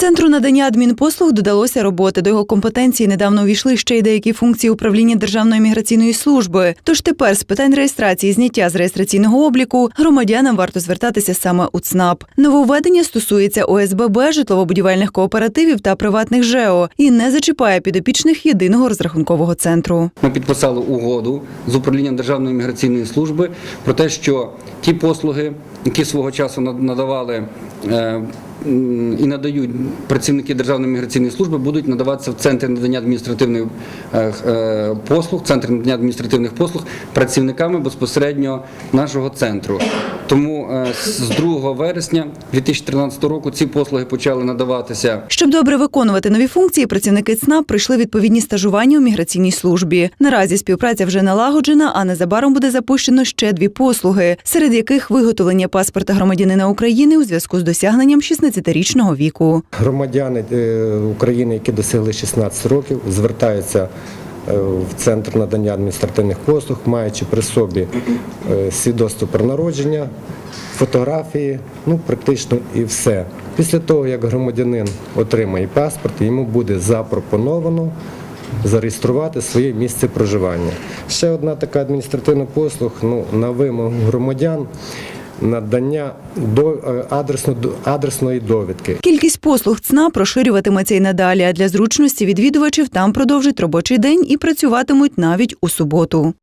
Центру надання адмінпослуг додалося роботи. До його компетенції недавно увійшли ще й деякі функції управління Державної міграційної служби. Тож тепер з питань реєстрації зняття з реєстраційного обліку громадянам варто звертатися саме у ЦНАП. Нововведення стосується ОСББ, житлово-будівельних кооперативів та приватних ЖЕО і не зачіпає підопічних єдиного розрахункового центру. Ми підписали угоду з управлінням Державної міграційної служби про те, що ті послуги, які свого часу над- надавали е, і надають працівники Державної міграційної служби, будуть надаватися в центрі надання адміністративних е, е, послуг, центр надання адміністративних послуг працівниками безпосередньо нашого центру. Тому з 2 вересня 2013 року ці послуги почали надаватися Щоб добре виконувати нові функції, працівники ЦНАП пройшли відповідні стажування у міграційній службі. Наразі співпраця вже налагоджена, а незабаром буде запущено ще дві послуги, серед яких виготовлення паспорта громадянина України у зв'язку з досягненням 16-річного віку. Громадяни е, України, які досягли 16 років, звертаються е, в центр надання адміністративних послуг, маючи при собі е, свідоцтво про народження, фотографії, ну практично і все. Після того, як громадянин отримає паспорт, йому буде запропоновано зареєструвати своє місце проживання. Ще одна така адміністративна послуг ну, на вимогу громадян. Надання до е, адресно, адресної довідки. Кількість послуг ЦНАП розширюватиметься і надалі, а для зручності відвідувачів там продовжать робочий день і працюватимуть навіть у суботу.